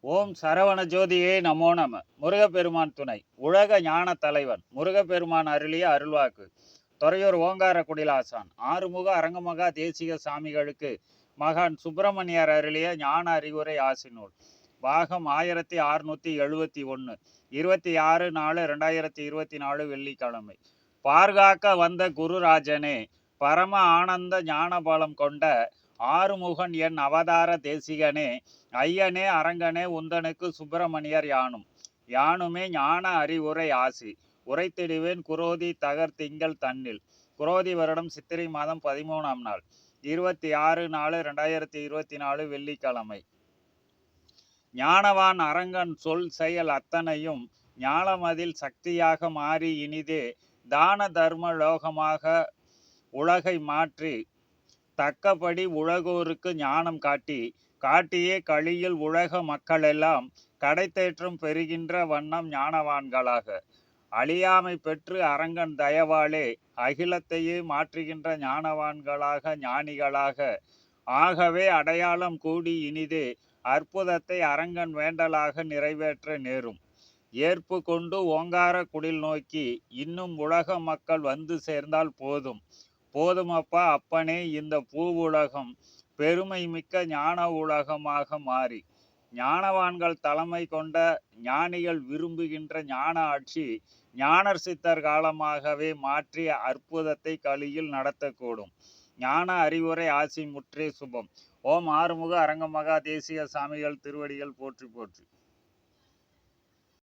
ஓம் சரவண ஜோதியே நமோ நம. முருகப்பெருமான் துணை. உலக ஞான தலைவன். முருகப்பெருமான் அருளிய அருள்வாக்கு. துறையூர் ஓங்கார குடிலாசான். ஆறுமுக அரங்கமகா தேசிக சாமிகளுக்கு மகான் சுப்பிரமணியர் அருளிய ஞான அறிவுரை ஆசினூல். பாகம் ஆயிரத்தி அறுநூத்தி எழுபத்தி ஒன்று இருபத்தி ஆறு நாலு ரெண்டாயிரத்தி இருபத்தி நாலு வெள்ளிக்கிழமை. பார்காக்க வந்த குருராஜனே பரம ஆனந்த ஞானபலம் கொண்ட ஆறுமுகன் என் அவதார தேசிகனே ஐயனே அரங்கனே உந்தனுக்கு சுப்பிரமணியர் யானும். யானுமே ஞான அறிவுரை ஆசி. உரைத்திடுவேன் குரோதி தகர் திங்கள் தன்னில். குரோதி வருடம் சித்திரை மாதம் பதிமூணாம் நாள். இருபத்தி ஆறு நாலு ரெண்டாயிரத்தி இருபத்தி நாலு வெள்ளிக்கிழமை. ஞானவான் அரங்கன் சொல் செயல் அத்தனையும் ஞானமதில் சக்தியாக மாறி இனிதே தான தர்ம லோகமாக உலகை மாற்றி தக்கபடி உலகோருக்கு ஞானம் காட்டி காட்டியே கழியில் உலக மக்களெல்லாம் கடைத்தேற்றம் பெறுகின்ற வண்ணம் ஞானவான்களாக. அழியாமை பெற்று அரங்கன் தயவாலே அகிலத்தையே மாற்றுகின்ற ஞானவான்களாக ஞானிகளாக. ஆகவே அடையாளம் கூடி இனிதே அற்புதத்தை அரங்கன் வேண்டலாக நிறைவேற்ற நேரும். ஏற்பு கொண்டு ஓங்கார குடில் நோக்கி இன்னும் உலக மக்கள் வந்து சேர்ந்தால் போதும். போதுமப்பா அப்பனே இந்த பூ உலகம் பெருமை மிக்க ஞான உலகமாக மாறி. ஞானவான்கள் தலைமை கொண்ட ஞானிகள் விரும்புகின்ற ஞான ஆட்சி ஞானர் சித்தர் காலமாகவே மாற்றி அற்புதத்தை கலியில் நடத்தக்கூடும். ஞான அறிவுரை ஆசி முற்றே சுபம். ஓம் ஆறுமுக அரங்கமகா தேசிய சாமிகள் திருவடிகள் போற்றி போற்றி.